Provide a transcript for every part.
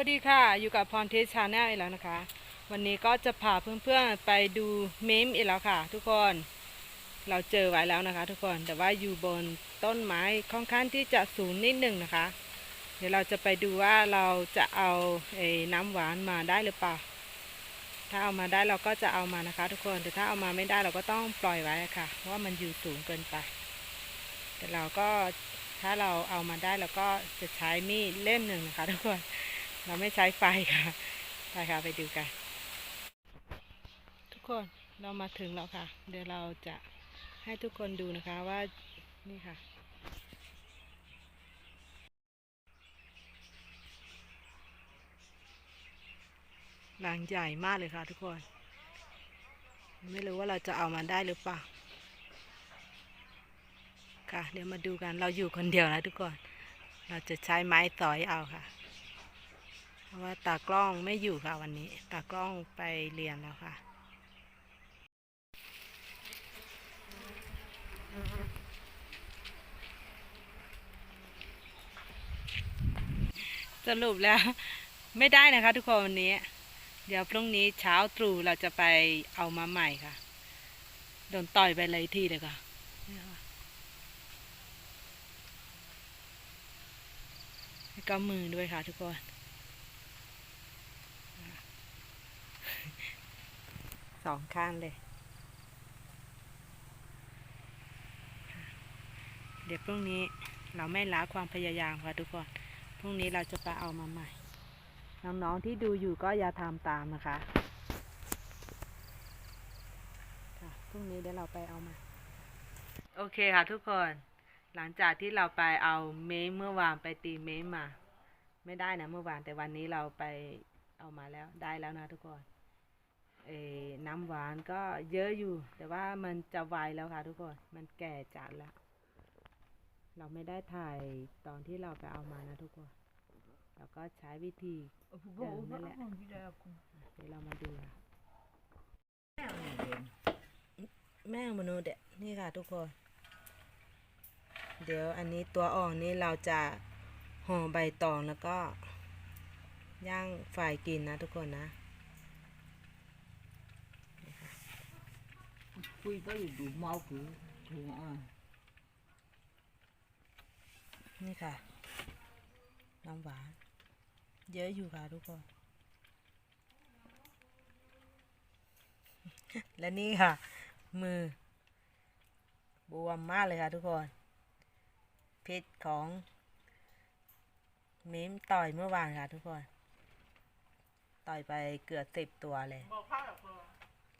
วัสดีค่ะ อยู่กับพรเทสชาแนลอีกแล้วนะคะ วันนี้ก็จะพาเพื่อนๆไปดูเมมอีกแล้วค่ะ ทุกคนเราเจอไว้แล้วนะคะ ทุกคนแต่ว่าอยู่บนต้นไม้ค่อนข้างที่จะสูงนิดหนึ่งนะคะ เดี๋ยวเราจะไปดูว่าเราจะเอาไอ้น้ำหวานมาได้หรือเปล่าถ้าเอามาได้เราก็จะเอามานะคะ ทุกคนแต่ถ้าเอามาไม่ได้เราก็ต้องปล่อยไว้ค่ะเพราะว่ามันอยู่สูงเกินไป แต่เราก็ถ้าเราเอามาได้เราก็จะใช้มีดเล่มหนึ่งนะคะ ทุกคน เราไม่ใช้ไฟค่ะไปค่ะไปดูกัน ทุกคนเรามาถึงแล้วค่ะ เดี๋ยวเราจะให้ทุกคนดูนะคะว่านี่ค่ะหลังใหญ่มากเลยค่ะทุกคน ไม่รู้ว่าเราจะเอามาได้หรือเปล่า ค่ะ เดี๋ยวมาดูกันเราอยู่คนเดียวนะทุกคน เราจะใช้ไม้สอยเอาค่ะ เพราะว่าตากล้องไม่อยู่ค่ะวันนี้ ตากล้องไปเรียนแล้วค่ะ สรุปแล้ว ไม่ได้นะคะทุกคนวันนี้ เดี๋ยวพรุ่งนี้เช้าตรู่เราจะไปเอามาใหม่ค่ะ โดนต่อยไปเลยที่เลยค่ะก็มือด้วยค่ะทุกคน สองข้างเลย เดี๋ยวพรุ่งนี้เราไม่ล้าความพยายามค่ะทุกคน พรุ่งนี้เราจะไปเอามาใหม่ น้องๆที่ดูอยู่ก็อย่าทำตามนะคะค่ะพรุ่งนี้เดี๋ยวเราไปเอามา โอเคค่ะทุกคน หลังจากที่เราไปเอาเม้เมื่อวานไปตีเม้มา ไม่ได้นะเมื่อวานแต่วันนี้เราไปเอามาแล้วได้แล้วนะทุกคน เออน้ำหวานก็เยอะอยู่ แต่ว่ามันจะไวแล้วค่ะทุกคน มันแก่จัดแล้ว เราไม่ได้ถ่ายตอนที่เราไปเอามานะทุกคน เราก็ใช้วิธีเดิมนั่นแหละเดี๋ยวเรามาดูค่ะแม่งมนุษย์เนี่ยนี่ค่ะทุกคน เดี๋ยวอันนี้ตัวอ่อนนี่เราจะห่อใบตองแล้วก็ย่างไฟกินนะทุกคนนะ quy có gì đủ mau cứ thường à นี่ค่ะ น้ำหวาน เยอะอยู่ค่ะทุกคน และนี่ค่ะ มือบวมมากเลยค่ะทุกคน พิษของมิมต่อยเมื่อวานค่ะทุกคน ต่อยไปเกือบสิบตัวเลย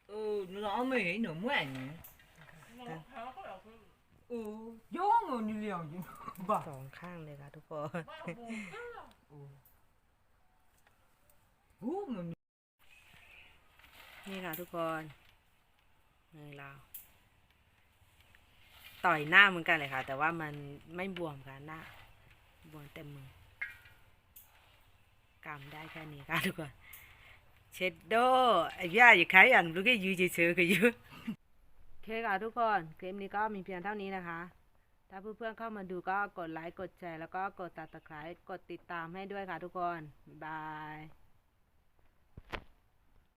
ừ nó mày nó mới ảnh ừ gió người như liều chứ bà สองข้างเลยค่ะทุกคน hú người นี่ค่ะทุกคนมือเราต่อยหน้าเหมือนกันเลยค่ะ แต่ว่ามันไม่บวมค่ะหน้า บวมเต็มมือกำได้แค่นี้ค่ะทุกคน เช็ดโดไอ้ย่าอย่าขายอันรู้แค่ยูเฉยๆก็ยูเคค่ะทุกคนคลิปนี้ก็มีเพียงเท่านี้นะคะ ถ้าเพื่อนๆเข้ามาดูก็กดไลค์กดแชร์แล้วก็กดตัดตะไคร้กดติดตามให้ด้วยค่ะทุกคนบาย